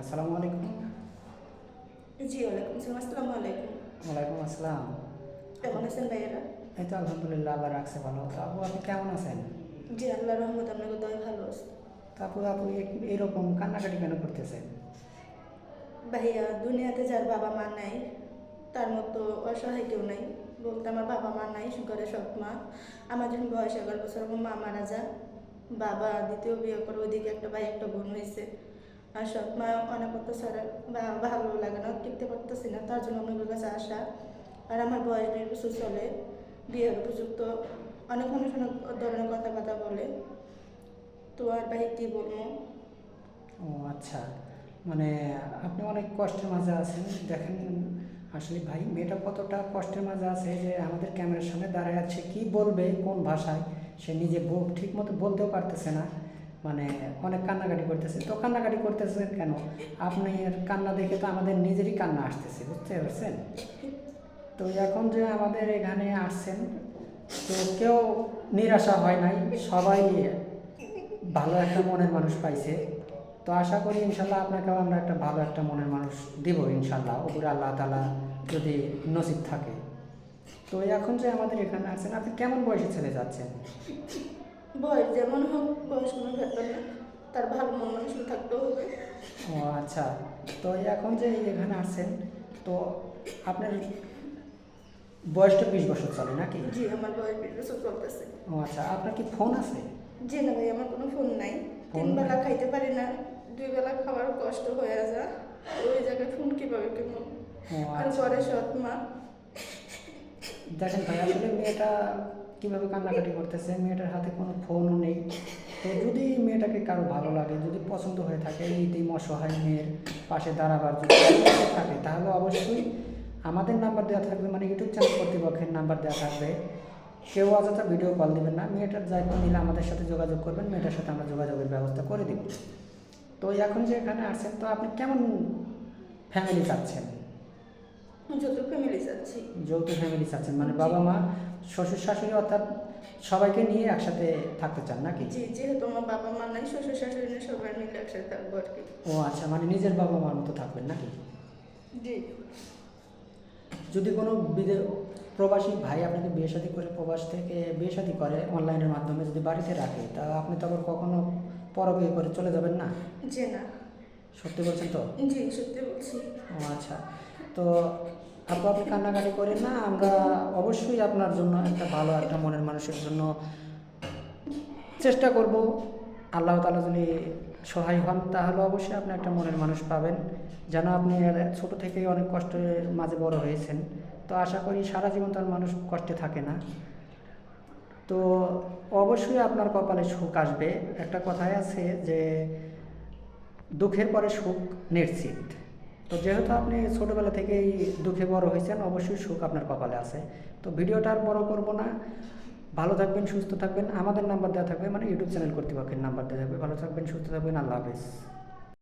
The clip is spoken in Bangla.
আসসালামু আলাইকুম। জি ওয়ালাইকুম আসসালাম আসসালামু আলাইকুম। ওয়ালাইকুম আসসালাম। কেমন আছেন ভাইয়েরা? এই তো আলহামদুলিল্লাহ আল্লাহ রাখছে ভালো। তো আপু আপনি কেমন আছেন? জি আল্লাহ রহমত আপনাকে দয় ভালো আছে। তো আপু এরকম কান্নাকাটি কেন করতেছেন? ভাইয়া দুনিয়াতে যার বাবা মা নাই তার মতো অসহায় কেউ নাই। বলতে আমার বাবা মা নাই সুগারে সৎ মা। আমার যখন বয়স এগারো বছর মা মারা যায় বাবা দ্বিতীয় বিয়ে করে ওইদিকে একটা ভাই একটা বোন হয়েছে। সৎ মা অনেক অত্যাচার ভালো লাগে না, টিকতে পারতেছি না, তার জন্য অনেকের কাছে আসা। আর আমার বয়স দেড় বছর চলে, বিয়ের উপযুক্ত অনেক মানুষ অনেক ধরনের কথাবার্তা বলে। তো আর ভাই কী বলব? ও আচ্ছা মানে আপনি অনেক কষ্টের মাঝে আছেন, দেখেন আসলে ভাই মেয়েটা কতটা কষ্টের মাঝে আছে যে আমাদের ক্যামেরার সামনে দাঁড়ায় আছে, কি বলবে, কোন ভাষায়, সে নিজে ঠিক মতো বলতেও পারতেছে না। মানে অনেক কান্নাকাটি করতেছে। তো কান্নাকাটি করতেছেন কেন? আপনি কান্না দেখে তো আমাদের নিজেরই কান্না আসতেছে, বুঝতে পারছেন? তো এখন যে আমাদের এখানে আসছেন, তো কেউ নিরাশা হয় নাই, সবাই ভালো একটা মনের মানুষ পাইছে। তো আশা করি ইনশাল্লাহ আপনাকেও আমরা একটা ভালো একটা মনের মানুষ দিব ইনশাল্লাহ, উপরে আল্লাহ তালা যদি নসিব থাকে। তো এখন যে আমাদের এখানে আছেন আপনি কেমন বয়সে চলে যাচ্ছেন? বয়স যেমন হোক বয়স কোনো ব্যাপার না তার ভালো মন মানুষ থাকতেও হবে। ও আচ্ছা। তো এখন যে এখানে আসছেন তো আপনার বয়সটা বিশ বছর চলে নাকি? জি আমার বয়স বিশ বছর চলতেছে। ও আচ্ছা। আপনার কি ফোন আছে? জি না ভাই আমার কোনো ফোন নাই। তিন বেলা খাইতে পারি না দুই বেলা খাওয়ার কষ্ট হয়ে যায় ওই জায়গায় ফোন কীভাবে ও আর আচ্ছা। পরে সৎ মা। দেখেন ভাই, আসলে মেয়েটা কীভাবে কান্নাকাটি করতেছে? মেয়েটার হাতে কোনো ফোনও নেই। তো যদি মেয়েটাকে কারও ভালো লাগে, যদি পছন্দ হয়ে থাকে, এই টিম অসহায় মেয়ের পাশে দাঁড়াবার যদি থাকে, তাহলে অবশ্যই আমাদের নাম্বার দেওয়া থাকবে মানে ইউটিউব চ্যানেল কর্তৃপক্ষের নাম্বার দেওয়া থাকবে। কেউ অযথা ভিডিও কল দিবেন না। মেয়েটার দায়িত্ব নিলে আমাদের সাথে যোগাযোগ করবেন, মেয়েটার সাথে আমরা যোগাযোগের ব্যবস্থা করে দিব। তো এখন যে এখানে আসছেন, তো আপনি কেমন ফ্যামিলি চাচ্ছেন? যত ফ্যামিলি যাচ্ছি যৌথ ফ্যামিলি চাচ্ছেন মানে বাবা মা শ্বশুর শাশুড়ি অর্থাৎ সবাইকে নিয়ে একসাথে থাকতে চান নাকি? জি যেহেতু আমার বাবা মা নাই শ্বশুর শাশুড়ি নেই সবাই মিলে একসাথে থাকব আর কি। ও আচ্ছা মানে নিজের বাবা মার মতো থাকবেন নাকি? জি। যদি কোনো বিদে প্রবাসী ভাই আপনাকে বিয়ে শাদী করে প্রবাস থেকে বিয়ে শাদী করে অনলাইনের মাধ্যমে যদি বাড়িতে রাখে তা আপনি তখন কখনো পরবিয়ে করে চলে যাবেন না? জি না। সত্যি বলছেন তো? জি সত্যি বলছি। ও আচ্ছা। তো আপু আপনি কান্নাকাটি করেন না, আমরা অবশ্যই আপনার জন্য একটা ভালো, একটা মনের মানুষের জন্য চেষ্টা করব। আল্লাহ তালা যদি সহায় হন, তাহলে অবশ্যই আপনি একটা মনের মানুষ পাবেন। যেন আপনি ছোট থেকেই অনেক কষ্টের মাঝে বড় হয়েছেন। তো আশা করি সারা জীবন তার মানুষ কষ্টে থাকে না। তো অবশ্যই আপনার কপালে সুখ আসবে। একটা কথাই আছে যে, দুঃখের পরে সুখ নিশ্চিত। তো যেহেতু আপনি ছোটোবেলা থেকেই দুঃখে বড় হয়েছেন, অবশ্যই সুখ আপনার কপালে আছে। তো ভিডিওটা আর বড় করব না। ভালো থাকবেন, সুস্থ থাকবেন। আমাদের নাম্বার দেওয়া থাকবে মানে ইউটিউব চ্যানেল কর্তৃপক্ষের নাম্বার দেওয়া থাকবে। ভালো থাকবেন, সুস্থ থাকবেন। আল্লাহ হাফেজ।